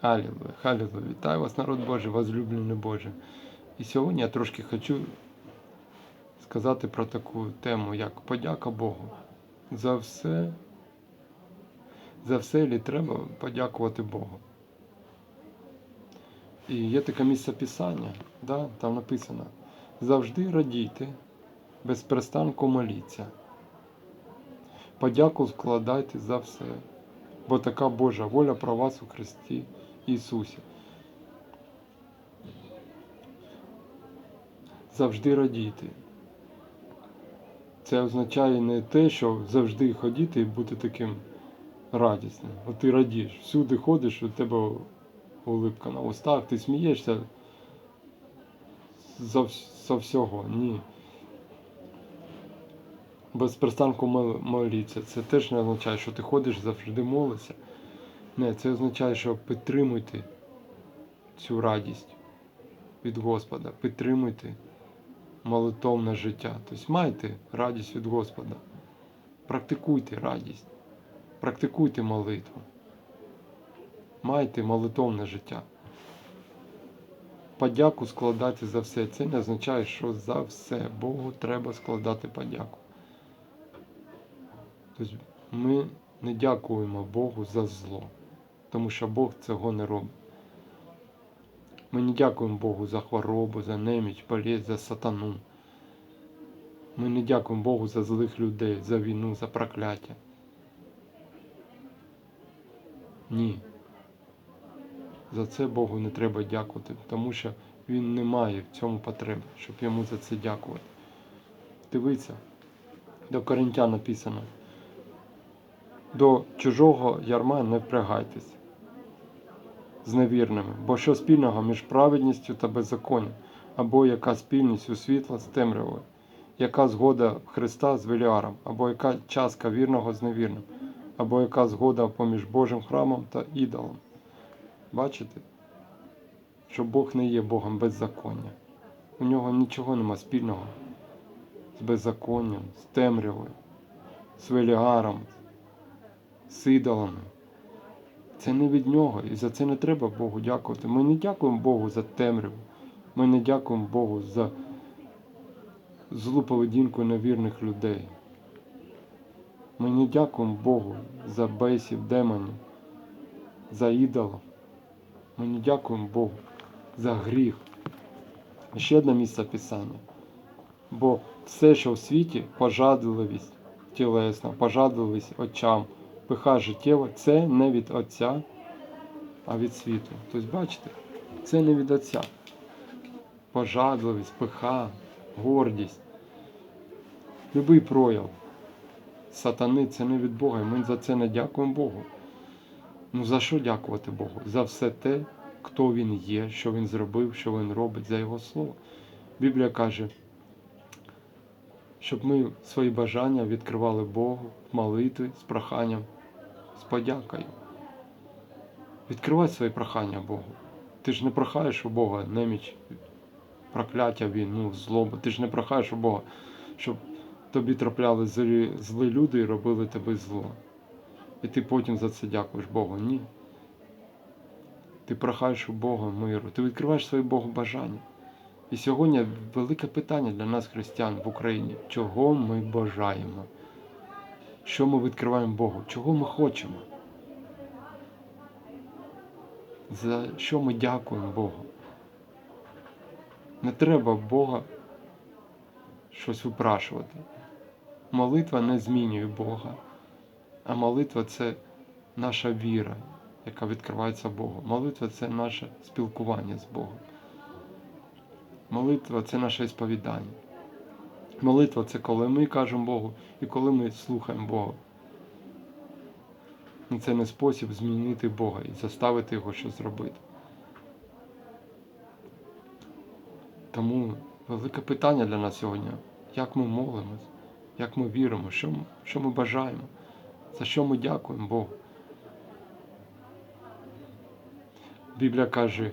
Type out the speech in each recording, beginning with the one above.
Алілуя, Алілуя. Вітаю вас, народ Божий, возлюблений Боже. І сьогодні я трошки хочу сказати про таку тему, як подяка Богу. За все, за все лі треба подякувати Богу. І є таке місце Писання, да, там написано: завжди радійте, без перестанку моліться. Подяку складайте за все, бо така Божа воля про вас у Христі Ісусі. Завжди радійте. Це означає не те, що завжди ходити і бути таким радісним. От ти радієш, всюди ходиш, у тебе улипка на устах, ти смієшся за, за всього. Ні. Без перестанку мол- моліться. Це теж не означає, що ти ходиш, завжди молишся. Не, це означає, що підтримуйте цю радість від Господа, підтримуйте молитовне життя. Тобто майте радість від Господа. Практикуйте радість, практикуйте молитву. Майте молитовне життя. Подяку складати за все. Це не означає, що за все Богу треба складати подяку. Тобто ми не дякуємо Богу за зло, тому що Бог цього не робить. Ми не дякуємо Богу за хворобу, за неміч, болезнь, за сатану. Ми не дякуємо Богу за злих людей, за війну, за прокляття. Ні. За це Богу не треба дякувати, тому що Він не має в цьому потреби, щоб йому за це дякувати. Дивіться, до Коринтян написано. До чужого ярма не впрягайтесь з невірними, бо що спільного між праведністю та беззаконням, або яка спільність у світла з темрявою, яка згода Христа з Веліаром, або яка частка вірного з невірним, або яка згода поміж Божим храмом та ідолом. Бачите, що Бог не є Богом беззаконня. У нього нічого нема спільного з беззаконням, з темрявою, з Веліаром, з ідолами. Це не від нього, і за це не треба Богу дякувати. Ми не дякуємо Богу за темряву. Ми не дякуємо Богу за злу поведінку невірних людей. Ми не дякуємо Богу за бесів, демонів, за ідолів. Ми не дякуємо Богу за гріх. Ще одне місце Писання. Бо все, що в світі, пожадливість тілесна, пожадливість очам, пиха життєва, це не від Отця, а від світу. Тобто, бачите, це не від Отця. Пожадливість, пиха, гордість. Любий прояв сатани це не від Бога, і ми за це не дякуємо Богу. Ну за що дякувати Богу? За все те, хто Він є, що Він зробив, що Він робить, за Його слово. Біблія каже, щоб ми свої бажання відкривали Богу в молитві з проханням, з подякою. Відкривай свої прохання Богу. Ти ж не прохаєш у Бога неміч, прокляття війну, злобу. Ти ж не прохаєш у Бога, щоб тобі трапляли злі, злі люди і робили тобі зло. І ти потім за це дякуєш Богу. Ні. Ти прохаєш у Бога миру, ти відкриваєш свої Богу бажання. І сьогодні велике питання для нас, християн в Україні, чого ми бажаємо? Що ми відкриваємо Богу? Чого ми хочемо? За що ми дякуємо Богу? Не треба Бога щось випрашувати. Молитва не змінює Бога, а молитва це наша віра, яка відкривається Богу. Молитва це наше спілкування з Богом. Молитва це наше сповідання. Молитва це коли ми кажемо Богу і коли ми слухаємо Бога. І це не спосіб змінити Бога і заставити його щось зробити. Тому велике питання для нас сьогодні, як ми молимось, як ми віримо, що, ми- що ми бажаємо, за що ми дякуємо Богу. Біблія каже,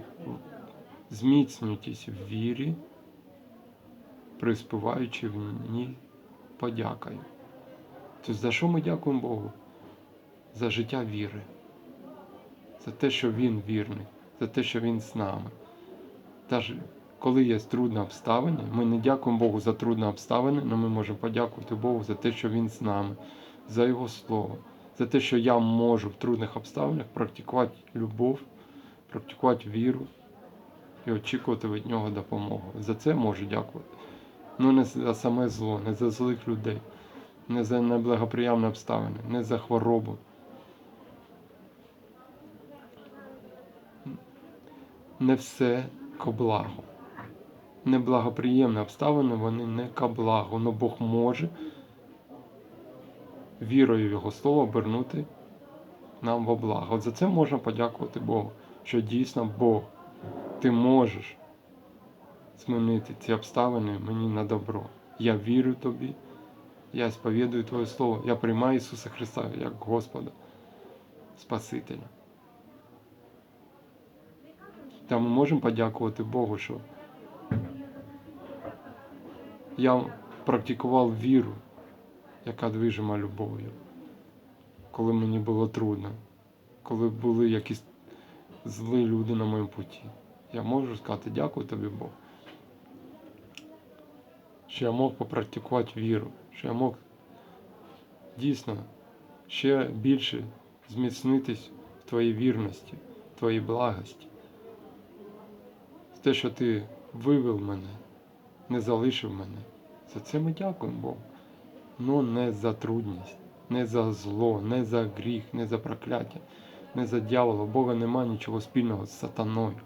зміцнюйтесь в вірі, приспіваючи в ній подякою. Тобто за що ми дякуємо Богу? За життя віри, за те, що Він вірний, за те, що Він з нами. Навіть коли є трудні обставини, ми не дякуємо Богу за трудні обставини, але ми можемо подякувати Богу за те, що Він з нами, за Його Слово, за те, що я можу в трудних обставинах практикувати любов, практикувати віру і очікувати від нього допомогу. За це можу дякувати. Ну не за саме зло, не за злих людей, не за неблагоприємні обставини, не за хворобу. Не все ко благу. Неблагоприємні обставини, вони не ко благу, але Бог може вірою в Його Слово обернути нам во благо. От за це можна подякувати Богу, що дійсно Бог, ти можеш змінити ці обставини мені на добро. Я вірю тобі, я сповідую Твоє Слово, я приймаю Ісуса Христа як Господа, Спасителя. Та ми можемо подякувати Богу, що я практикував віру, яка движима любов'ю, коли мені було трудно, коли були якісь злі люди на моєму путі. Я можу сказати дякую тобі, Бог. Що я мог попрактикувати віру, що я мог дійсно ще більше зміцнитись в твоїй вірності, в твоїй благості. Те, що ти вивел мене, не залишив мене. За це ми дякуємо Богу. Ну не за трудність, не за зло, не за гріх, не за прокляття, не за дьявола. У Бога нема нічого спільного з сатаною.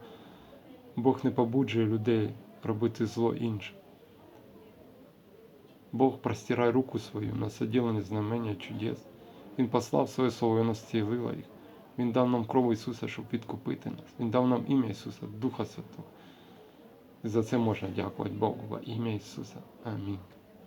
Бог не побуджує людей робити зло іншим. Бог простирай руку свою на соділені знамення чудес. Він послав своє слово, і воно їх. Він дав нам кров Ісуса, щоб відкупити нас. Він дав нам ім'я Ісуса, Духа Святого. І за це можна дякувати Богу во ім'я Ісуса. Амінь.